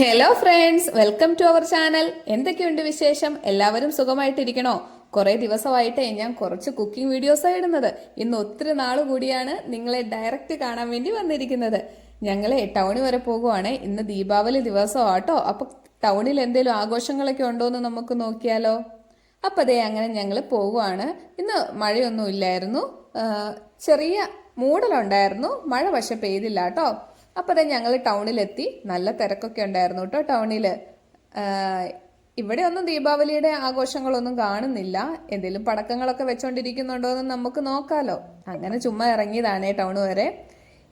Hello friends welcome to our channel എന്തൊക്കെയുണ്ട് വിശേഷം? എല്ലാവരും സുഖമായിട്ടിരിക്കണോ? കുറെ ദിവസമായിട്ടേ ഞാൻ കുറച്ച് കുക്കിംഗ് വീഡിയോസ് ഇടുന്നത്. ഇന്ന് ഒത്തിരി നാൾ കൂടിയാണ് നിങ്ങളെ ഡയറക്റ്റ് കാണാൻ വേണ്ടി വന്നിരിക്കുന്നത്. ഞങ്ങൾ ടൗണിൽ വരെ പോകുവാണ്. ഇന്ന് ദീപാവലി ദിവസമാട്ടോ. അപ്പൊ ടൗണിൽ എന്തെങ്കിലും ആഘോഷങ്ങളൊക്കെ ഉണ്ടോ എന്ന് നമുക്ക് നോക്കിയാലോ. അപ്പം അതേ അങ്ങനെ ഞങ്ങൾ പോകുവാണ്. ഇന്ന് മഴയൊന്നും ഇല്ലായിരുന്നു. ചെറിയ മൂടലുണ്ടായിരുന്നു. മഴ പക്ഷെ പെയ്തില്ല കേട്ടോ അപ്പം അതെ ഞങ്ങൾ ടൗണിലെത്തി. നല്ല തിരക്കൊക്കെ ഉണ്ടായിരുന്നു കേട്ടോ ടൗണിൽ ഇവിടെ ഒന്നും ദീപാവലിയുടെ ആഘോഷങ്ങളൊന്നും കാണുന്നില്ല. എന്തെങ്കിലും പടക്കങ്ങളൊക്കെ വെച്ചോണ്ടിരിക്കുന്നുണ്ടോ എന്ന് നമുക്ക് നോക്കാലോ. അങ്ങനെ ചുമ്മാ ഇറങ്ങിയതാണ് ടൗൺ വരെ.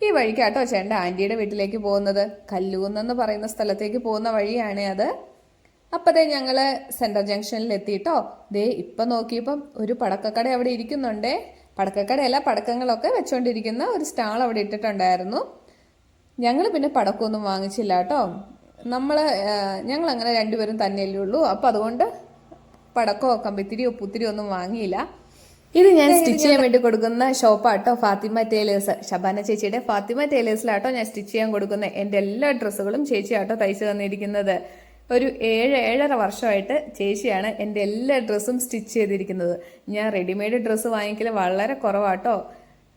ഈ വഴിക്കാട്ടോ ചേട്ടൻ ആന്റിയുടെ വീട്ടിലേക്ക് പോകുന്നത്. കല്ലൂന്നെന്ന് പറയുന്ന സ്ഥലത്തേക്ക് പോകുന്ന വഴിയാണ് അത്. അപ്പതേ ഞങ്ങൾ സെൻട്രൽ ജംഗ്ഷനിൽ എത്തിയിട്ടോ ദേ ഇപ്പൊ നോക്കിയപ്പം ഒരു പടക്കക്കട അവിടെ ഇരിക്കുന്നുണ്ടേ. പടക്കക്കടയല്ല പടക്കങ്ങളൊക്കെ വെച്ചോണ്ടിരിക്കുന്ന ഒരു സ്റ്റാൾ അവിടെ ഇട്ടിട്ടുണ്ടായിരുന്നു. ഞങ്ങൾ പിന്നെ പടക്കമൊന്നും വാങ്ങിച്ചില്ല കേട്ടോ. നമ്മൾ ഞങ്ങൾ അങ്ങനെ രണ്ടുപേരും തന്നെയല്ലേ ഉള്ളൂ. അപ്പം അതുകൊണ്ട് പടക്കമോ കമ്പിത്തിരിയോ പുത്തിരിയോ ഒന്നും വാങ്ങിയില്ല. ഇത് ഞാൻ സ്റ്റിച്ച് ചെയ്യാൻ വേണ്ടി കൊടുക്കുന്ന ഷോപ്പാട്ടോ ഫാത്തിമ ടൈലേഴ്സ്. ഷബാന ചേച്ചിയുടെ ഫാത്തിമ ടൈലേഴ്സിലാട്ടോ ഞാൻ സ്റ്റിച്ച് ചെയ്യാൻ കൊടുക്കുന്ന എന്റെ എല്ലാ ഡ്രസ്സുകളും ചേച്ചിയാട്ടോ തയ്ച്ചു തന്നിരിക്കുന്നത്. ഒരു ഏഴ് ഏഴര വർഷമായിട്ട് ചേച്ചിയാണ് എന്റെ എല്ലാ ഡ്രസ്സും സ്റ്റിച്ച് ചെയ്തിരിക്കുന്നത്. ഞാൻ റെഡിമെയ്ഡ് ഡ്രസ്സ് വാങ്ങിക്കൽ വളരെ കുറവാട്ടോ.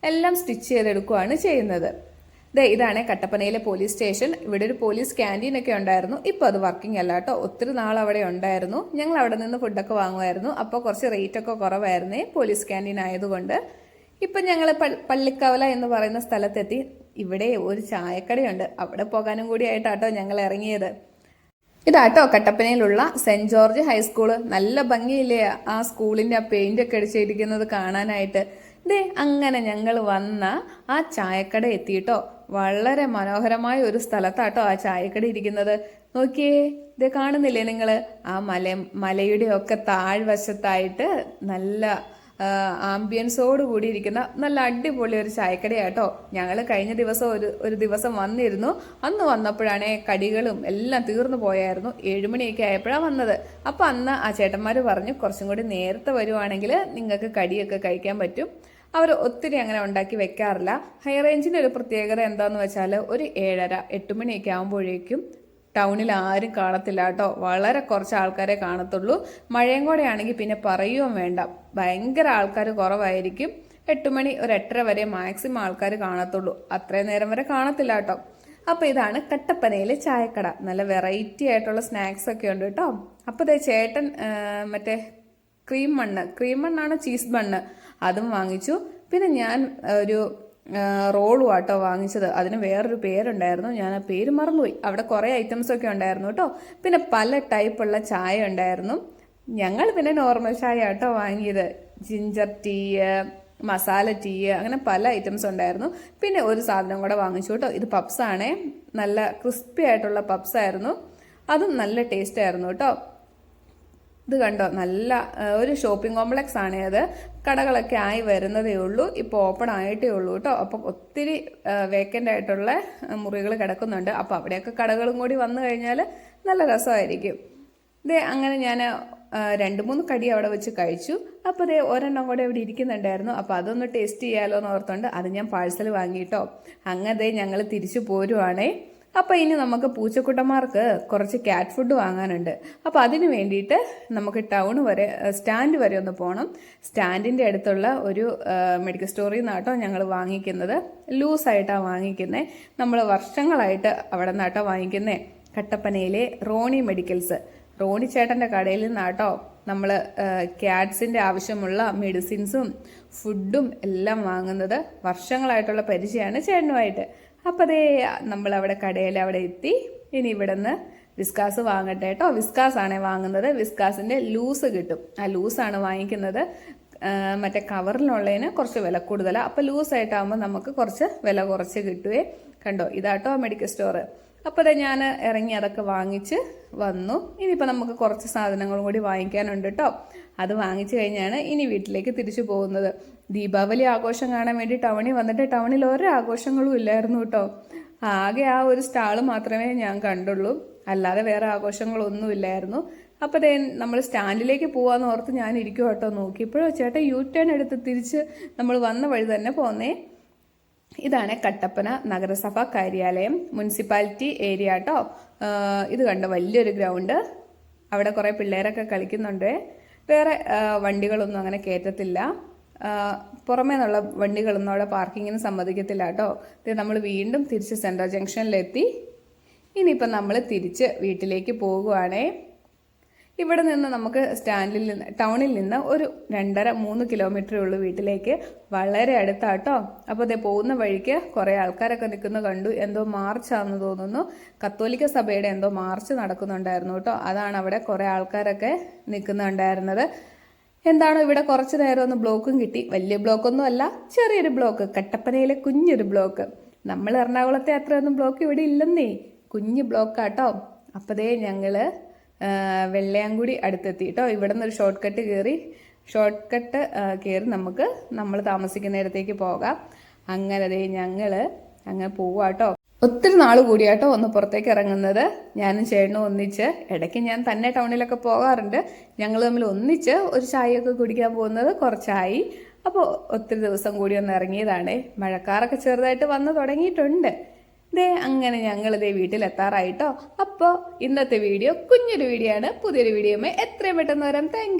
എല്ലാം സ്റ്റിച്ച് ചെയ്തെടുക്കുകയാണ് ചെയ്യുന്നത്. ദേ ഇതാണ് കട്ടപ്പനയിലെ പോലീസ് സ്റ്റേഷൻ ഇവിടെ ഒരു പോലീസ് ക്യാന്റീൻ ഒക്കെ ഉണ്ടായിരുന്നു. ഇപ്പോൾ അത് വർക്കിംഗ് അല്ല കേട്ടോ. ഒത്തിരി നാൾ അവിടെ ഉണ്ടായിരുന്നു. ഞങ്ങൾ അവിടെ നിന്ന് ഫുഡൊക്കെ വാങ്ങുമായിരുന്നു. അപ്പോൾ കുറച്ച് റേറ്റ് ഒക്കെ കുറവായിരുന്നേ പോലീസ് ക്യാന്റീൻ ആയതുകൊണ്ട്. ഇപ്പം ഞങ്ങൾ പള്ളിക്കവല എന്ന് പറയുന്ന സ്ഥലത്തെത്തി. ഇവിടെ ഒരു ചായക്കടയുണ്ട്. അവിടെ പോകാനും കൂടി ആയിട്ടാട്ടോ ഞങ്ങൾ ഇറങ്ങിയത്. ഇതാട്ടോ കട്ടപ്പനയിലുള്ള സെന്റ് ജോർജ് ഹൈസ്കൂൾ നല്ല ഭംഗിയില്ലേ ആ സ്കൂളിന്റെ ആ പെയിന്റ് ഒക്കെ അടിച്ചിരിക്കുന്നത് കാണാനായിട്ട്. ദേ അങ്ങനെ ഞങ്ങൾ വന്ന ആ ചായക്കട എത്തിയിട്ടോ. വളരെ മനോഹരമായ ഒരു സ്ഥലത്താട്ടോ ആ ചായക്കട ഇരിക്കുന്നത്. നോക്കിയേ ഇത് കാണുന്നില്ലേ നിങ്ങൾ ആ മല മലയുടെ ഒക്കെ താഴ്വശത്തായിട്ട് നല്ല ആംബിയൻസോട് കൂടി ഇരിക്കുന്ന നല്ല അടിപൊളി ഒരു ചായക്കടയാട്ടോ. ഞങ്ങൾ കഴിഞ്ഞ ദിവസം ഒരു ഒരു ദിവസം വന്നിരുന്നു. അന്ന് വന്നപ്പോഴാണേ കടികളും എല്ലാം തീർന്നു പോയായിരുന്നു. ഏഴുമണിയൊക്കെ ആയപ്പോഴാണ് വന്നത്. അപ്പം അന്ന് ആ ചേട്ടന്മാർ പറഞ്ഞു കുറച്ചും കൂടി നേരത്തെ വരുവാണെങ്കിൽ നിങ്ങൾക്ക് കടിയൊക്കെ കഴിക്കാൻ പറ്റും. അവർ ഒത്തിരി അങ്ങനെ ഉണ്ടാക്കി വെക്കാറില്ല. ഹൈ റേഞ്ചിന്റെ ഒരു പ്രത്യേകത എന്താന്ന് വെച്ചാൽ ഒരു ഏഴര എട്ട് മണിയൊക്കെ ആകുമ്പോഴേക്കും ടൗണിൽ ആരും കാണത്തില്ല കേട്ടോ. വളരെ കുറച്ച് ആൾക്കാരെ കാണത്തുള്ളൂ. മഴയും കൂടെ ആണെങ്കിൽ പിന്നെ പറയുകയും വേണ്ട. ഭയങ്കര ആൾക്കാർ കുറവായിരിക്കും. എട്ട് മണി ഒരു എട്ടര വരെ മാക്സിമം ആൾക്കാർ കാണത്തുള്ളൂ. അത്രയും നേരം വരെ കാണത്തില്ല കേട്ടോ. അപ്പോൾ ഇതാണ് കട്ടപ്പനയിലെ ചായക്കട. നല്ല വെറൈറ്റി ആയിട്ടുള്ള സ്നാക്സ് ഒക്കെ ഉണ്ട് കേട്ടോ. അപ്പോൾ ചേട്ടൻ മറ്റേ ക്രീം മണ്ണ്. ക്രീം മണ്ണാണ് ചീസ് ബണ്ണ് അതും വാങ്ങിച്ചു. പിന്നെ ഞാൻ ഒരു റോളും ആട്ടോ വാങ്ങിച്ചത്. അതിന് വേറൊരു പേരുണ്ടായിരുന്നു. ഞാൻ ആ പേര് മറന്നുപോയി. അവിടെ കുറേ ഐറ്റംസ് ഒക്കെ ഉണ്ടായിരുന്നു കേട്ടോ. പിന്നെ പല ടൈപ്പുള്ള ചായ ഉണ്ടായിരുന്നു. ഞങ്ങൾ പിന്നെ നോർമൽ ചായ ആട്ടോ വാങ്ങിയത്. ജിഞ്ചർ ടീ മസാല ടീ അങ്ങനെ പല ഐറ്റംസ് ഉണ്ടായിരുന്നു. പിന്നെ ഒരു സാധനം കൂടെ വാങ്ങിച്ചു കേട്ടോ. ഇത് പപ്സാണേ നല്ല ക്രിസ്പി ആയിട്ടുള്ള പപ്സായിരുന്നു അതും നല്ല ടേസ്റ്റ് ആയിരുന്നു കേട്ടോ. ഇത് കണ്ടോ? നല്ല ഒരു ഷോപ്പിംഗ് കോംപ്ലക്സ് ആണ് അത് കടകളൊക്കെ ആയി വരുന്നതേ ഉള്ളൂ. ഇപ്പോൾ ഓപ്പൺ ആയിട്ടേ ഉള്ളൂ കേട്ടോ അപ്പം ഒത്തിരി വേക്കന്റ് ആയിട്ടുള്ള മുറികൾ കിടക്കുന്നുണ്ട്. അപ്പോൾ അവിടെയൊക്കെ കടകളും കൂടി വന്നു കഴിഞ്ഞാൽ നല്ല രസമായിരിക്കും. ഇതേ അങ്ങനെ ഞാൻ രണ്ട് മൂന്ന് കടി അവിടെ വെച്ച് കഴിച്ചു. അപ്പോൾ അതേ ഒരെണ്ണം കൂടെ ഇവിടെ ഇരിക്കുന്നുണ്ടായിരുന്നു. അപ്പോൾ അതൊന്ന് ടേസ്റ്റ് ചെയ്യാലോ എന്ന് ഓർത്തുകൊണ്ട് അത് ഞാൻ പാഴ്സൽ വാങ്ങിയിട്ടോ അങ്ങനെ ഞങ്ങൾ തിരിച്ചു പോരുവാണേ. അപ്പോൾ ഇനി നമുക്ക് പൂച്ചക്കുട്ടന്മാർക്ക് കുറച്ച് ക്യാറ്റ് ഫുഡ് വാങ്ങാനുണ്ട്. അപ്പോൾ അതിന് വേണ്ടിയിട്ട് നമുക്ക് ടൗൺ വരെ സ്റ്റാൻഡ് വരെ ഒന്ന് പോകണം സ്റ്റാൻഡിന്റെ അടുത്തുള്ള ഒരു മെഡിക്കൽ സ്റ്റോറിൽ നിന്നാട്ടോ ഞങ്ങൾ വാങ്ങിക്കുന്നത്. ലൂസായിട്ടാണ് വാങ്ങിക്കുന്നത് നമ്മൾ വർഷങ്ങളായിട്ട് അവിടെ നിന്നാട്ടോ വാങ്ങിക്കുന്നത് കട്ടപ്പനയിലെ റോണി മെഡിക്കൽസ്. റോണി ചേട്ടന്റെ കടയിൽ നിന്നാട്ടോ നമ്മൾ ക്യാറ്റ്സിന്റെ ആവശ്യമുള്ള മെഡിസിൻസും ഫുഡും എല്ലാം വാങ്ങുന്നത് വർഷങ്ങളായിട്ടുള്ള പരിചയമാണ് ചേട്ടനുമായിട്ട്. അപ്പോൾ അതേ നമ്മൾ അവിടെ കടയിൽ അവിടെ എത്തി. ഇനി ഇവിടെ നിന്ന് വിസ്കാസ് വാങ്ങട്ടെ കേട്ടോ. വിസ്കാസ് ആണ് വാങ്ങുന്നത്. വിസ്കാസിന്റെ ലൂസ് കിട്ടും. ആ ലൂസാണ് വാങ്ങിക്കുന്നത്. മറ്റേ കവറിലുള്ളതിന് കുറച്ച് വില കൂടുതലാണ് അപ്പോൾ ലൂസായിട്ടാകുമ്പോൾ നമുക്ക് കുറച്ച് വില കുറച്ച് കിട്ടുവേ. കണ്ടോ? ഇതാട്ടോ മെഡിക്കൽ സ്റ്റോറ്. അപ്പോൾ അതെ ഞാൻ ഇറങ്ങി അതൊക്കെ വാങ്ങിച്ച് വന്നു. ഇനിയിപ്പോൾ നമുക്ക് കുറച്ച് സാധനങ്ങളും കൂടി വാങ്ങിക്കാനുണ്ട് കേട്ടോ അത് വാങ്ങിച്ചു കഴിഞ്ഞാണ് ഇനി വീട്ടിലേക്ക് തിരിച്ചു പോകുന്നത്. ദീപാവലി ആഘോഷം കാണാൻ വേണ്ടി ടൗണിൽ വന്നിട്ട് ടൗണിൽ ഓരോ ആഘോഷങ്ങളും ഇല്ലായിരുന്നു കേട്ടോ ആകെ ആ ഒരു സ്റ്റാൾ മാത്രമേ ഞാൻ കണ്ടുള്ളൂ. അല്ലാതെ വേറെ ആഘോഷങ്ങളൊന്നും ഇല്ലായിരുന്നു. അപ്പോൾ ദേ നമ്മൾ സ്റ്റാൻഡിലേക്ക് പോകാമെന്ന് ഓർത്ത് ഞാൻ ഇരിക്കും കേട്ടോ നോക്കിയപ്പോഴോ ചേട്ടാ യു ടേൺ എടുത്ത് തിരിച്ച് നമ്മൾ വന്ന വഴി തന്നെ പോന്നേ. ഇതാണ് കട്ടപ്പന നഗരസഭ കാര്യാലയം മുനിസിപ്പാലിറ്റി ഏരിയ കേട്ടോ ഇത് കണ്ടോ? വലിയൊരു ഗ്രൗണ്ട്. അവിടെ കുറേ പിള്ളേരൊക്കെ കളിക്കുന്നുണ്ട്. വേറെ വണ്ടികളൊന്നും അങ്ങനെ കയറ്റത്തില്ല. പുറമേ നിന്നുള്ള വണ്ടികളൊന്നും അവിടെ പാർക്കിങ്ങിന് സമ്മതിക്കത്തില്ല കേട്ടോ ഇത് നമ്മൾ വീണ്ടും തിരിച്ച് സെൻട്രൽ ജംഗ്ഷനിലെത്തി. ഇനിയിപ്പം നമ്മൾ തിരിച്ച് വീട്ടിലേക്ക് പോകുവാണേ. ഇവിടെ നിന്ന് നമുക്ക് സ്റ്റാൻഡിൽ നിന്ന് ടൗണിൽ നിന്ന് ഒരു രണ്ടര മൂന്ന് കിലോമീറ്റർ ഉള്ള വീട്ടിലേക്ക്. വളരെ അടുത്താട്ടോ. അപ്പോൾ അതേ പോകുന്ന വഴിക്ക് കുറേ ആൾക്കാരൊക്കെ നിൽക്കുന്ന കണ്ടു. എന്തോ മാർച്ചാണെന്ന് തോന്നുന്നു. കത്തോലിക്ക സഭയുടെ എന്തോ മാർച്ച് നടക്കുന്നുണ്ടായിരുന്നു കേട്ടോ. അതാണ് അവിടെ കുറേ ആൾക്കാരൊക്കെ നിൽക്കുന്നുണ്ടായിരുന്നത്. എന്താണോ ഇവിടെ കുറച്ച് നേരം ഒന്ന് ബ്ലോക്കും കിട്ടി. വലിയ ബ്ലോക്കൊന്നും അല്ല ചെറിയൊരു ബ്ലോക്ക്. കട്ടപ്പനയിലെ കുഞ്ഞൊരു ബ്ലോക്ക്. നമ്മൾ എറണാകുളത്തെ അത്രയൊന്നും ബ്ലോക്ക് ഇവിടെ ഇല്ലെന്നേ. കുഞ്ഞ് ബ്ലോക്കാട്ടോ. അപ്പതേ ഞങ്ങൾ വെള്ളയാങ്കുടി അടുത്തെത്തി. കേട്ടോ ഇവിടെ നിന്ന് ഒരു ഷോർട്ട് കട്ട് കയറി ഷോർട്ട് കട്ട് കയറി നമുക്ക് നമ്മൾ താമസിക്കുന്നിടത്തേക്ക് പോകാം. അങ്ങനെ ദേ ഞങ്ങൾ അങ്ങനെ പോവാട്ടോ ഒത്തിരി നാൾ കൂടിയാട്ടോ ഒന്ന് പുറത്തേക്ക് ഇറങ്ങുന്നത്. ഞാനും ചേട്ടനും ഒന്നിച്ച് ഇടയ്ക്ക് ഞാൻ തന്നെ ടൗണിലൊക്കെ പോകാറുണ്ട്. ഞങ്ങൾ തമ്മിൽ ഒന്നിച്ച് ഒരു ചായയൊക്കെ കുടിക്കാൻ പോകുന്നത് കുറച്ചായി. അപ്പോൾ ഒത്തിരി ദിവസം കൂടി ഒന്ന് ഇറങ്ങിയതാണ്. മഴക്കാറൊക്കെ ചെറുതായിട്ട് വന്ന് തുടങ്ങിയിട്ടുണ്ട്. ദേ അങ്ങനെ ഞങ്ങൾ ദേ വീട്ടിലെത്താറായിട്ടോ. അപ്പോൾ ഇന്നത്തെ വീഡിയോ കുഞ്ഞൊരു വീഡിയോ ആണ്. പുതിയൊരു വീഡിയോമേ എത്രയും പെട്ടെന്ന് വരാം. താങ്ക്